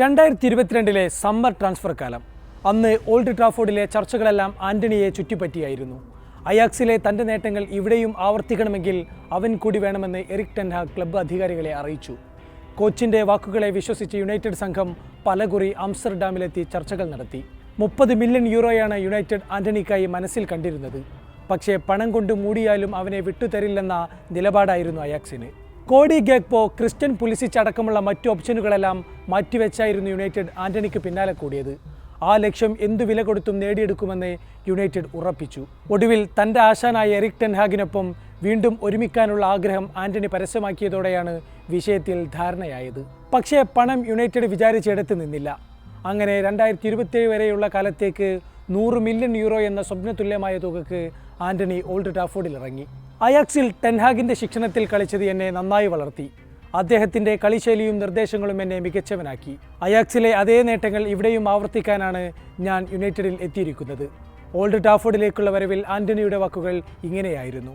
രണ്ടായിരത്തി ഇരുപത്തിരണ്ടിലെ summer transfer കാലം. അന്ന് ഓൾഡ് ട്രാഫോർഡിലെ ചർച്ചകളെല്ലാം ആന്റണിയെ ചുറ്റിപ്പറ്റിയായിരുന്നു. അയാക്സിലെ തന്റെ നേട്ടങ്ങൾ ഇവിടെയും ആവർത്തിക്കണമെങ്കിൽ അവൻ കൂടി വേണമെന്ന് എറിക് ടെൻഹ ക്ലബ്ബ് അധികാരികളെ അറിയിച്ചു. കോച്ചിന്റെ വാക്കുകളെ വിശ്വസിച്ച് യുണൈറ്റഡ് സംഘം പലകുറി ആംസ്റ്റർഡാമിലെത്തി ചർച്ചകൾ നടത്തി. മുപ്പത് മില്യൺ യൂറോയാണ് യുണൈറ്റഡ് ആന്റണിക്കായി മനസ്സിൽ കണ്ടിരുന്നത്. പക്ഷേ പണം കൊണ്ട് മൂടിയാലും അവനെ വിട്ടുതരില്ലെന്ന നിലപാടായിരുന്നു അയാക്സിന്. കോഡി ഗേക്പോ ക്രിസ്ത്യൻ പുലിസിച്ച് അടക്കമുള്ള മറ്റു ഓപ്ഷനുകളെല്ലാം മാറ്റിവെച്ചായിരുന്നു യുണൈറ്റഡ് ആന്റണിക്ക് പിന്നാലെ കൂടിയത്. ആ ലക്ഷ്യം എന്തു വില കൊടുത്തും നേടിയെടുക്കുമെന്ന് യുണൈറ്റഡ് ഉറപ്പിച്ചു. ഒടുവിൽ തന്റെ ആശാനായ എറിക് ടെൻഹാഗിനൊപ്പം വീണ്ടും ഒരുമിക്കാനുള്ള ആഗ്രഹം ആന്റണി പരസ്യമാക്കിയതോടെയാണ് വിഷയത്തിൽ ധാരണയായത്. പക്ഷേ പണം യുണൈറ്റഡ് വിചാരിച്ചെടുത്ത് നിന്നില്ല. അങ്ങനെ രണ്ടായിരത്തി ഇരുപത്തിയേഴ് വരെയുള്ള കാലത്തേക്ക് നൂറ് മില്യൺ യൂറോ എന്ന സ്വപ്നതുല്യമായ തുകക്ക് ആന്റണി ഓൾഡ് ടാഫോർഡിൽ ഇറങ്ങി. അയാക്സിൽ ടെൻഹാഗിന്റെ ശിക്ഷണത്തിൽ കളിച്ചത് എന്നെ നന്നായി വളർത്തി. അദ്ദേഹത്തിന്റെ കളിശൈലിയും നിർദ്ദേശങ്ങളും എന്നെ മികച്ചവനാക്കി. അയാക്സിലെ അതേ നേട്ടങ്ങൾ ഇവിടെയും ആവർത്തിക്കാനാണ് ഞാൻ യുണൈറ്റഡിൽ എത്തിയിരിക്കുന്നത്. ഓൾഡ് ടാഫോർഡിലേക്കുള്ള വരവിൽ ആന്റണിയുടെ വാക്കുകൾ ഇങ്ങനെയായിരുന്നു.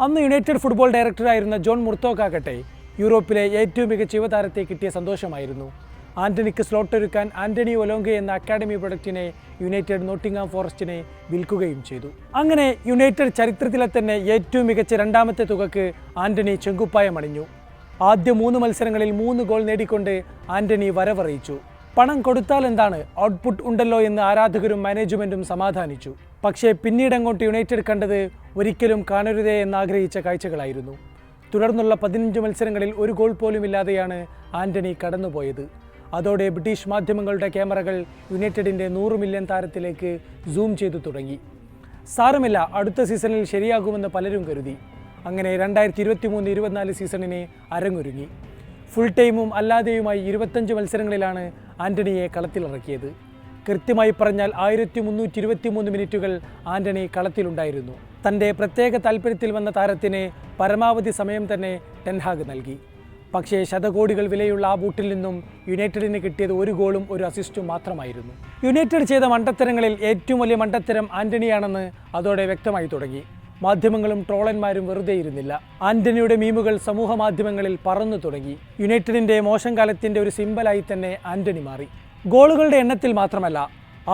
അന്ന് യുണൈറ്റഡ് ഫുട്ബോൾ ഡയറക്ടറായിരുന്ന ജോൺ മുർത്തോക്കാകട്ടെ യൂറോപ്പിലെ ഏറ്റവും മികച്ച യുവതാരത്തെ കിട്ടിയ സന്തോഷമായിരുന്നു. ആന്റണിക്ക് സ്ലോട്ട് ഒരുക്കാൻ ആന്റണി ഒലോങ്ക എന്ന അക്കാഡമി പ്രൊഡക്റ്റിനെ യുണൈറ്റഡ് നോട്ടിംഗാം ഫോറസ്റ്റിനെ വിൽക്കുകയും ചെയ്തു. അങ്ങനെ യുണൈറ്റഡ് ചരിത്രത്തിലെ തന്നെ ഏറ്റവും മികച്ച രണ്ടാമത്തെ തുകക്ക് ആന്റണി ചെങ്കുപ്പായം അണിഞ്ഞു. ആദ്യ മൂന്ന് മത്സരങ്ങളിൽ മൂന്ന് ഗോൾ നേടിക്കൊണ്ട് ആന്റണി വരവറിയിച്ചു. പണം കൊടുത്താൽ എന്താണ്? ഔട്ട്പുട്ട് ഉണ്ടല്ലോ എന്ന് ആരാധകരും മാനേജ്മെന്റും സമാധാനിച്ചു. പക്ഷേ പിന്നീട് അങ്ങോട്ട് യുണൈറ്റഡ് കണ്ടത് ഒരിക്കലും കാണരുതേ എന്നാഗ്രഹിച്ച കാഴ്ചകളായിരുന്നു. തുടർന്നുള്ള പതിനഞ്ച് മത്സരങ്ങളിൽ ഒരു ഗോൾ പോലുമില്ലാതെയാണ് ആന്റണി കടന്നുപോയത്. അതോടെ ബ്രിട്ടീഷ് മാധ്യമങ്ങളുടെ ക്യാമറകൾ യുണൈറ്റഡിന്റെ നൂറ് മില്യൺ താരത്തിലേക്ക് സൂം ചെയ്തു തുടങ്ങി. സാരമില്ല അടുത്ത സീസണിൽ ശരിയാകുമെന്ന് പലരും കരുതി. അങ്ങനെ രണ്ടായിരത്തി ഇരുപത്തി മൂന്ന് ഇരുപത്തിനാല് സീസണിനെ അരങ്ങൊരുങ്ങി. ഫുൾ ടൈമും അല്ലാതെയുമായി ഇരുപത്തഞ്ച് മത്സരങ്ങളിലാണ് ആന്റണിയെ കളത്തിലിറക്കിയത്. കൃത്യമായി പറഞ്ഞാൽ ആയിരത്തി മുന്നൂറ്റി ഇരുപത്തി മൂന്ന് മിനിറ്റുകൾ ആന്റണി കളത്തിലുണ്ടായിരുന്നു. തന്റെ പ്രത്യേക താല്പര്യത്തിൽ വന്ന താരത്തിന് പരമാവധി സമയം തന്നെ ടെൻഹാഗ് നൽകി. പക്ഷേ ശതകോടികൾ വിലയുള്ള ആ ബൂട്ടിൽ നിന്നും യുണൈറ്റഡിന് കിട്ടിയത് ഒരു ഗോളും ഒരു അസിസ്റ്റും മാത്രമായിരുന്നു. യുണൈറ്റഡ് ചെയ്ത മണ്ടത്തരങ്ങളിൽ ഏറ്റവും വലിയ മണ്ടത്തരം ആന്റണിയാണെന്ന് അതോടെ വ്യക്തമായി തുടങ്ങി. മാധ്യമങ്ങളും ട്രോളന്മാരും വെറുതെ ഇരുന്നില്ല. ആന്റണിയുടെ മീമുകൾ സമൂഹ മാധ്യമങ്ങളിൽ പറന്നു തുടങ്ങി. യുണൈറ്റഡിന്റെ മോശം കാലത്തിന്റെ ഒരു സിമ്പലായി തന്നെ ആന്റണി മാറി. ഗോളുകളുടെ എണ്ണത്തിൽ മാത്രമല്ല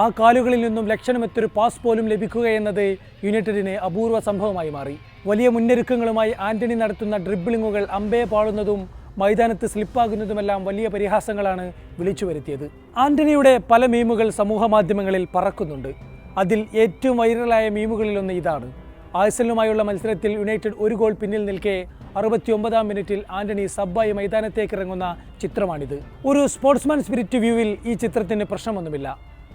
ആ കാലുകളിൽ നിന്നും ലക്ഷണമെത്തൊരു പാസ് പോലും ലഭിക്കുക എന്നത് യുണൈറ്റഡിന് അപൂർവ സംഭവമായി മാറി. വലിയ മുന്നൊരുക്കങ്ങളുമായി ആന്റണി നടത്തുന്ന ഡ്രിബിളിങ്ങുകൾ അമ്പയെ പാടുന്നതും മൈതാനത്ത് സ്ലിപ്പാകുന്നതുമെല്ലാം വലിയ പരിഹാസങ്ങളാണ് വിളിച്ചു വരുത്തിയത്. ആന്റണിയുടെ പല മീമുകൾ സമൂഹ മാധ്യമങ്ങളിൽ പറക്കുന്നുണ്ട്. അതിൽ ഏറ്റവും വൈറലായ മീമുകളിലൊന്ന് ഇതാണ്. ആഴ്സലുമായുള്ള മത്സരത്തിൽ യുണൈറ്റഡ് ഒരു ഗോൾ പിന്നിൽ നിൽക്കെ അറുപത്തിയൊമ്പതാം മിനിറ്റിൽ ആന്റണി സബ്ബായി മൈതാനത്തേക്ക് ഇറങ്ങുന്ന ചിത്രമാണിത്. ഒരു സ്പോർട്സ്മാൻ സ്പിരിറ്റ് വ്യൂവിൽ ഈ ചിത്രത്തിന് പ്രശ്നമൊന്നുമില്ല.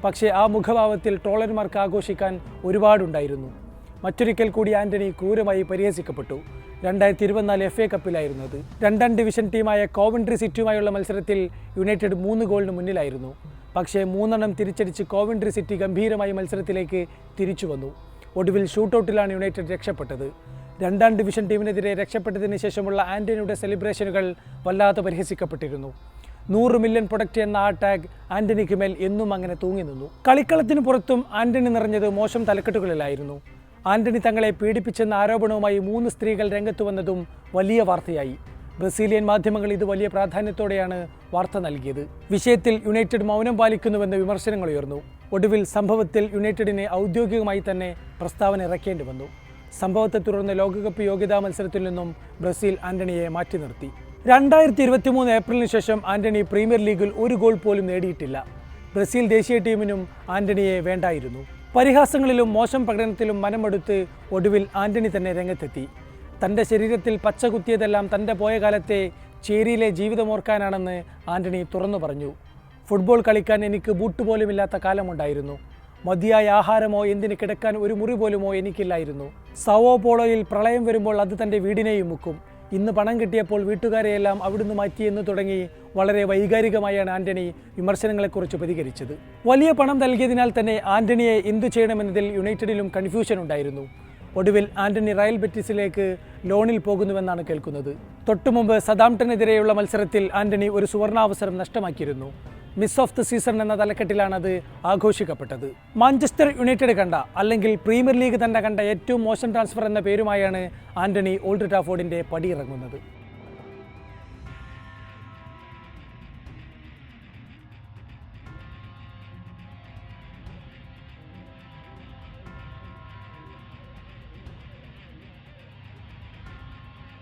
പക്ഷേ ആ മുഖഭാവത്തിൽ ട്രോളർമാർക്ക് ആഘോഷിക്കാൻ ഒരുപാടുണ്ടായിരുന്നു. മറ്റൊരിക്കൽ കൂടി ആന്റണി ക്രൂരമായി പരിഹസിക്കപ്പെട്ടു. രണ്ടായിരത്തി ഇരുപത്തിനാല് എഫ് എ കപ്പിലായിരുന്നു അത്. രണ്ടാം ഡിവിഷൻ ടീമായ കോവൻട്രി സിറ്റിയുമായുള്ള മത്സരത്തിൽ യുണൈറ്റഡ് മൂന്ന് ഗോളിന് മുന്നിലായിരുന്നു. പക്ഷേ മൂന്നെണ്ണം തിരിച്ചടിച്ച് കോവൻട്രി സിറ്റി ഗംഭീരമായി മത്സരത്തിലേക്ക് തിരിച്ചു വന്നു. ഒടുവിൽ ഷൂട്ടൗട്ടിലാണ് യുണൈറ്റഡ് രക്ഷപ്പെട്ടത്. രണ്ടാം ഡിവിഷൻ ടീമിനെതിരെ രക്ഷപ്പെട്ടതിന് ശേഷമുള്ള ആന്റണിയുടെ സെലിബ്രേഷനുകൾ വല്ലാതെ പരിഹസിക്കപ്പെട്ടിരുന്നു. നൂറ് മില്യൺ പ്രൊഡക്റ്റ് എന്ന ആ ടാഗ് ആന്റണിക്ക് മേൽ എന്നും അങ്ങനെ തൂങ്ങി നിന്നു കളിക്കളത്തിന് പുറത്തും ആന്റണി നിറഞ്ഞത് മോശം തലക്കെട്ടുകളിലായിരുന്നു. ആന്റണി തങ്ങളെ പീഡിപ്പിച്ചെന്ന ആരോപണവുമായി മൂന്ന് സ്ത്രീകൾ രംഗത്ത് വന്നതും വലിയ വാർത്തയായി. ബ്രസീലിയൻ മാധ്യമങ്ങൾ ഇത് വലിയ പ്രാധാന്യത്തോടെയാണ് വാർത്ത നൽകിയത്. വിഷയത്തിൽ യുണൈറ്റഡ് മൗനം പാലിക്കുന്നുവെന്ന് വിമർശനങ്ങൾ ഉയർന്നു. ഒടുവിൽ സംഭവത്തിൽ യുണൈറ്റഡിനെ ഔദ്യോഗികമായി തന്നെ പ്രസ്താവന ഇറക്കേണ്ടി വന്നു. സംഭവത്തെ തുടർന്ന് ലോകകപ്പ് യോഗ്യതാ മത്സരത്തിൽ നിന്നും ബ്രസീൽ ആന്റണിയെ മാറ്റി നിർത്തി. രണ്ടായിരത്തി ഇരുപത്തി മൂന്ന് ഏപ്രിലിന് ശേഷം ആന്റണി പ്രീമിയർ ലീഗിൽ ഒരു ഗോൾ പോലും നേടിയിട്ടില്ല. ബ്രസീൽ ദേശീയ ടീമിനും ആന്റണിയെ വേണ്ടായിരുന്നു. പരിഹാസങ്ങളിലും മോശം പ്രകടനത്തിലും മനമെടുത്ത് ഒടുവിൽ ആന്റണി തന്നെ രംഗത്തെത്തി. തന്റെ ശരീരത്തിൽ പച്ച കുത്തിയതെല്ലാം തന്റെ പോയ കാലത്തെ ചേരിയിലെ ജീവിതമോർക്കാനാണെന്ന് ആന്റണി തുറന്നു പറഞ്ഞു. ഫുട്ബോൾ കളിക്കാൻ എനിക്ക് ബൂട്ട് പോലുമില്ലാത്ത കാലമുണ്ടായിരുന്നു. മതിയായ ആഹാരമോ എന്തിന് കിടക്കാൻ ഒരു മുറി പോലുമോ എനിക്കില്ലായിരുന്നു. സവോ പോളോയിൽ പ്രളയം വരുമ്പോൾ അത് തന്റെ വീടിനെയും മുക്കും. ഇന്ന് പണം കിട്ടിയപ്പോൾ വീട്ടുകാരെയെല്ലാം അവിടുന്ന് മാറ്റിയെന്ന് തുടങ്ങി വളരെ വൈകാരികമായാണ് ആന്റണി വിമർശനങ്ങളെക്കുറിച്ച് പ്രതികരിച്ചത്. വലിയ പണം നൽകിയതിനാൽ തന്നെ ആന്റണിയെ എന്തു ചെയ്യണമെന്നതിൽ യുണൈറ്റഡിലും കൺഫ്യൂഷൻ ഉണ്ടായിരുന്നു. ഒടുവിൽ ആന്റണി റയൽ ബെറ്റിസിലേക്ക് ലോണിൽ പോകുന്നുവെന്നാണ് കേൾക്കുന്നത്. തൊട്ടുമുമ്പ് സദാംടനെതിരെയുള്ള മത്സരത്തിൽ ആന്റണി ഒരു സുവർണാവസരം നഷ്ടമാക്കിയിരുന്നു. മിസ് ഓഫ് ദ സീസൺ എന്ന തലക്കെട്ടിലാണ് അത് ആഘോഷിക്കപ്പെട്ടത്. മാഞ്ചസ്റ്റർ യുണൈറ്റഡ് കണ്ട അല്ലെങ്കിൽ പ്രീമിയർ ലീഗ് തന്നെ കണ്ട ഏറ്റവും മോശം ട്രാൻസ്ഫർ എന്ന പേരുമായാണ് ആന്റണി ഓൾഡ് ട്രാഫോർഡിന്റെ പടിയിറങ്ങുന്നത്.